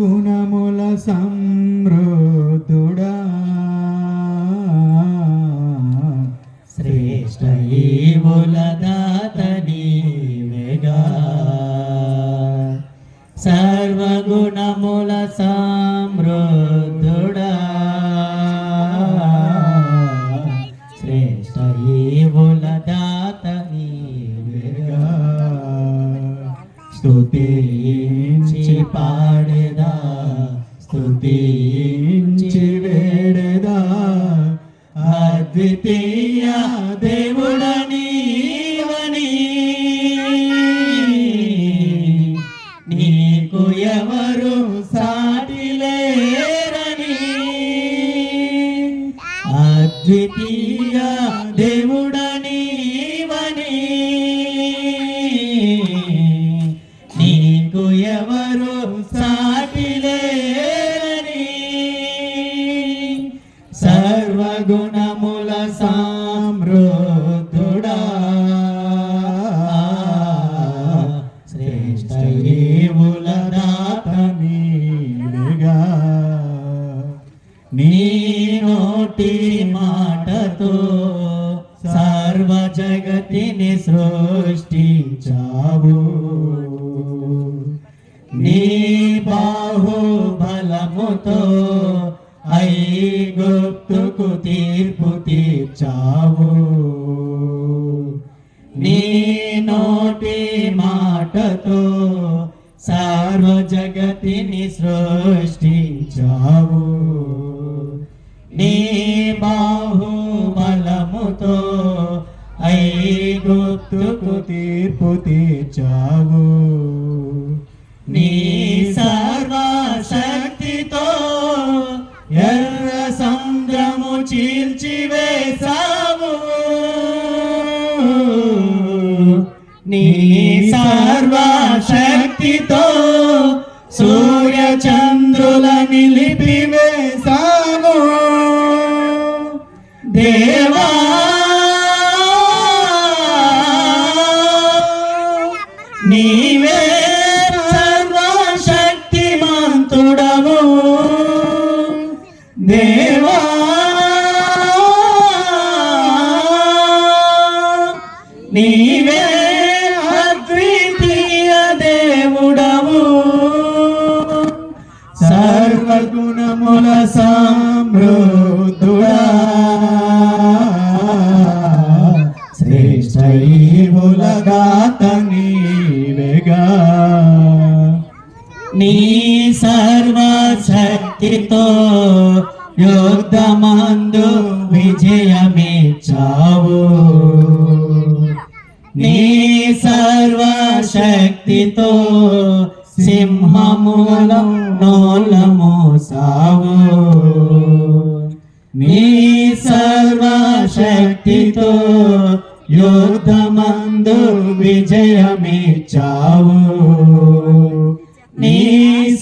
గుణముల సంరోధుడా శ్రేష్ట ఈవుల దాత సర్వగుణముల సమృద్ధుడా. స్థుతించి పాడేదా స్థుతించి వేడేదా అద్వితీయ దే సర్వ జగతిని సృష్టించావు. నీ బాహుబలముతో ఐగుప్తుకు తీర్పు తీర్చావు. నీ నోటి మాటతో సర్వ జగతిని సృష్టించావు. ఐగుప్తుకు తీర్పు తీర్చావు. నీ సర్వశక్తితో ఎర్ర సముద్రము చీల్చివేశావు నీ సర్వశక్తితో సూర్య చంద్రుల నిలిపివేశావు దేవా దేవా నీవే అద్వితీయ దేవుడవు. సర్వగుణముల సమృద్ధుడా. శ్రేష్ట నీవేగా. నీ సర్వశక్తితో యుద్ధమందు విజయమే చావు నీ సర్వశక్తితో సింహముల నోలమోసావు నీ సర్వశక్తితో యుద్ధమందు విజయమే చావు నీ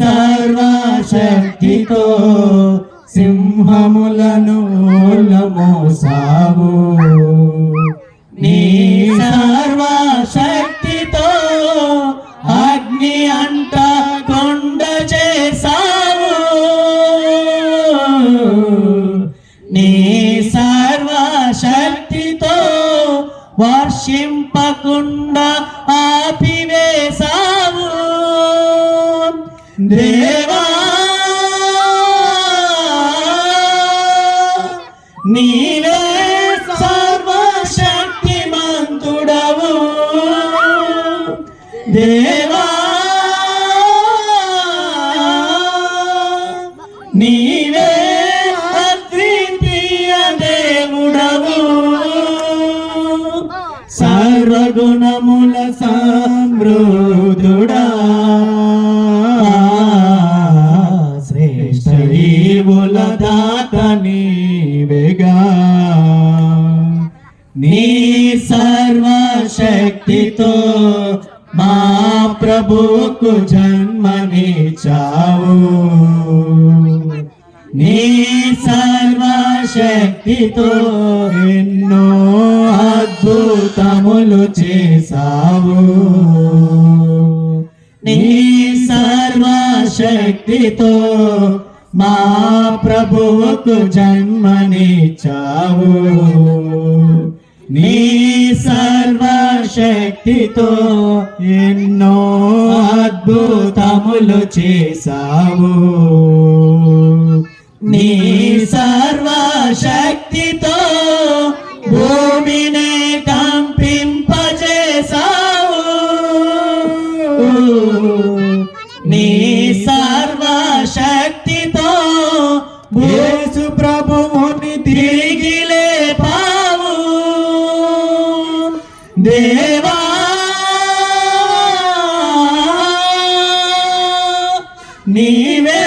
సర్వశక్తితో సింహములను మోసావు నీ సర్వశక్తితో అగ్ని అంట కొండ చేసావు నీ సర్వశక్తితో వర్షింపకుండా ఆపివేశావు. దేవా నీవే అద్వితీయ దేవుడవు. సర్వగుణముల సమృద్ధుడా. శ్రేష్ట ఈవుల దాత నీవేగా నీ సర్వశక్తితో మా ప్రభుకు జన్మనిచ్చావు. నీ సర్వశక్తితో ఎన్నో అద్భుతములు చేసావు నీ సర్వశక్తితో మా ప్రభువుకు జన్మనిచ్చావు. నీ సర్వ సర్వశక్తితో ఎన్నో అద్భుతములు చేశావు. నీ సర్వశక్తితో భూమిని కంపింపజేశావు. నీ సర్వశక్తితో భూ యేసు ప్రభువుని తిరిగి నీవే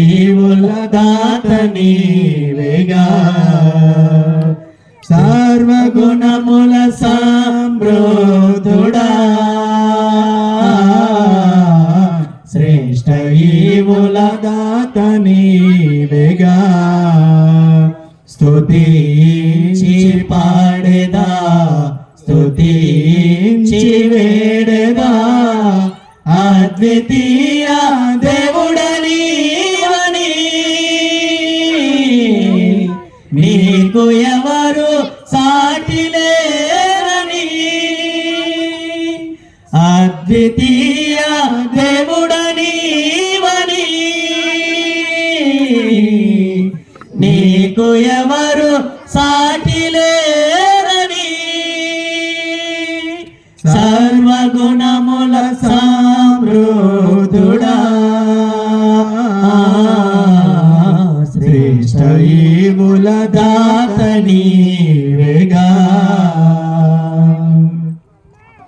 శ్రేష్ట దాత నీవేగా సర్వగుణముల సామ్రోధుడా శ్రేష్ట ఈవుల దాత నీవేగా స్తుతించి పాడేదా. స్తుతించి వేడేదా. అద్వితీయ దేవుడని దేవుడనీవని నీకు ఎవరు సాటి లేరని సర్వగుణముల సా